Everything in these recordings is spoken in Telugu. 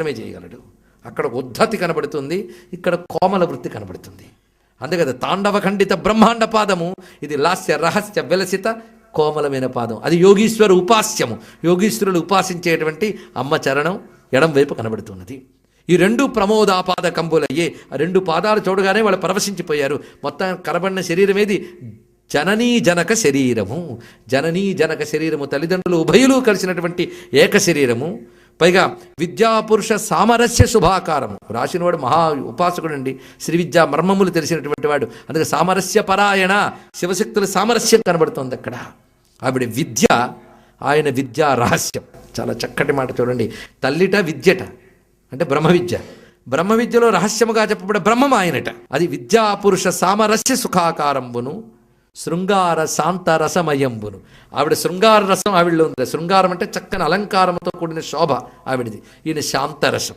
మాత్రమే చేయగలడు. అక్కడ ఉద్ధతి కనబడుతుంది ఇక్కడ కోమల వృత్తి కనబడుతుంది. అంతే తాండవఖండిత బ్రహ్మాండ పాదము. ఇది లాస్య రహస్య విలసిత కోమలమైన పాదం. అది యోగీశ్వర ఉపాస్యము. యోగీశ్వరులు ఉపాసించేటువంటి అమ్మ చరణం ఎడం వైపు కనబడుతున్నది. ఈ రెండు ప్రమోదాపాద కంబులయ్యే ఆ రెండు పాదాలు చూడగానే వాళ్ళు పరవశించిపోయారు. మొత్తం కనబడిన శరీరం ఏది? జననీ జనక శరీరము. జననీ జనక శరీరము తల్లిదండ్రులు ఉభయులు కలిసినటువంటి ఏక శరీరము. పైగా విద్యాపురుష సామరస్య శుభాకారం రాసినవాడు మహా ఉపాసకుడు అండి శ్రీ విద్యా మర్మములు తెలిసినటువంటి వాడు. అందుకే సామరస్య పరాయణ శివశక్తుల సామరస్యం కనబడుతోంది అక్కడ. ఆవిడ విద్య ఆయన విద్యా రహస్యం. చాలా చక్కటి మాట చూడండి. తల్లిట విద్యట అంటే బ్రహ్మ విద్య. బ్రహ్మ విద్యలో రహస్యముగా చెప్పబడే బ్రహ్మం ఆయనట. అది విద్యాపురుష సామరస్య సుఖాకారంబును శృంగార శాంత రసమయంబును. ఆవిడ శృంగార రసం ఆవిడలో ఉంది. శృంగారం అంటే చక్కని అలంకారంతో కూడిన శోభ ఆవిడది. ఈయన శాంతరసం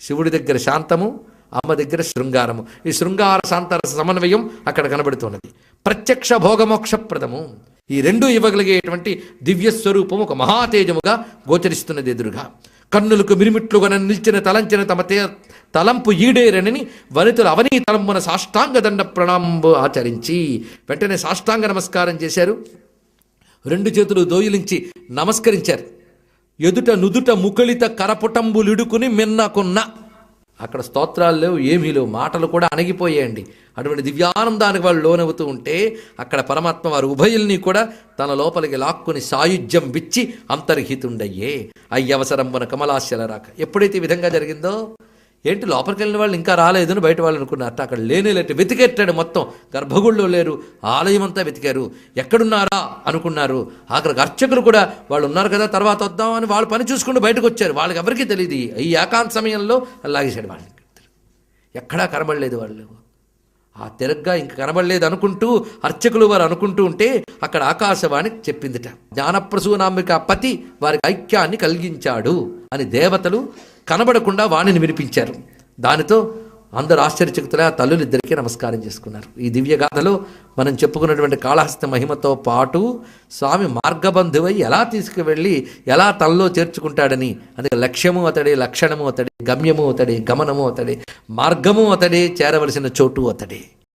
శివుడి దగ్గర శాంతము అమ్మ దగ్గర శృంగారము. ఈ శృంగార శాంతరస సమన్వయం అక్కడ కనబడుతున్నది. ప్రత్యక్ష భోగమోక్షప్రదము. ఈ రెండు ఇవ్వగలిగేటువంటి దివ్య స్వరూపం ఒక మహాతేజముగా గోచరిస్తున్నది ఎదురుగా. కన్నులకు మిరిమిట్లుగా నిలిచిన తలంచిన తమ తే తలంపు ఈడేరనని వనితులు అవనీ తలంపున సాష్టాంగ దండ ప్రణాంబు ఆచరించి వెంటనే సాష్టాంగ నమస్కారం చేశారు. రెండు చేతులు దోయిలించి నమస్కరించారు. ఎదుట నుదుట ముకుళిత కరపుటంబులిడుకుని మిన్నకున్న అక్కడ స్తోత్రాలు లేవు ఏమీ లేవు. మాటలు కూడా అణగిపోయాయండి. అటువంటి దివ్యానందానికి వాళ్ళు లోనవుతూ ఉంటే అక్కడ పరమాత్మ వారు ఉభయుల్ని కూడా తన లోపలికి లాక్కుని సాయుధ్యం విచ్చి అంతర్హితుండయ్యే. అయ్యవసరంబున కమలాశల రాక. ఎప్పుడైతే ఈ విధంగా జరిగిందో ఏంటి లోపలికి వెళ్ళిన వాళ్ళు ఇంకా రాలేదని బయట వాళ్ళు అనుకున్నారట అక్కడ లేనేలేట వెతికెట్టాడు మొత్తం. గర్భగుళ్ళు లేరు. ఆలయం అంతా వెతికారు. ఎక్కడున్నారా అనుకున్నారు. అక్కడికి అర్చకులు కూడా వాళ్ళు ఉన్నారు కదా తర్వాత వద్దామని వాళ్ళు పని చూసుకుంటూ బయటకు వచ్చారు. వాళ్ళకి ఎవరికీ తెలియదు. ఈ ఏకాంత సమయంలో లాగేశాడు వాళ్ళని ఎక్కడా కనబడలేదు వాళ్ళు. ఆ తిరగ్గా ఇంక కనబడలేదు అనుకుంటూ అర్చకులు వారు అనుకుంటూ ఉంటే అక్కడ ఆకాశవాణి చెప్పిందిట. జ్ఞానప్రసూనాంబిక పతి వారికి ఐక్యాన్ని కలిగించాడు అని దేవతలు కనబడకుండా వాణిని వినిపించారు. దానితో అందరు ఆశ్చర్యచకుతులే ఆ తల్లులిద్దరికీ నమస్కారం చేసుకున్నారు. ఈ దివ్యగాథలో మనం చెప్పుకున్నటువంటి కాళహస్త మహిమతో పాటు స్వామి మార్గబంధువై ఎలా తీసుకువెళ్ళి ఎలా తనలో చేర్చుకుంటాడని అందుకే లక్ష్యము అతడే లక్షణము అతడే గమ్యము అతడే గమనము అతడే మార్గము అతడే చేరవలసిన చోటు అతడే.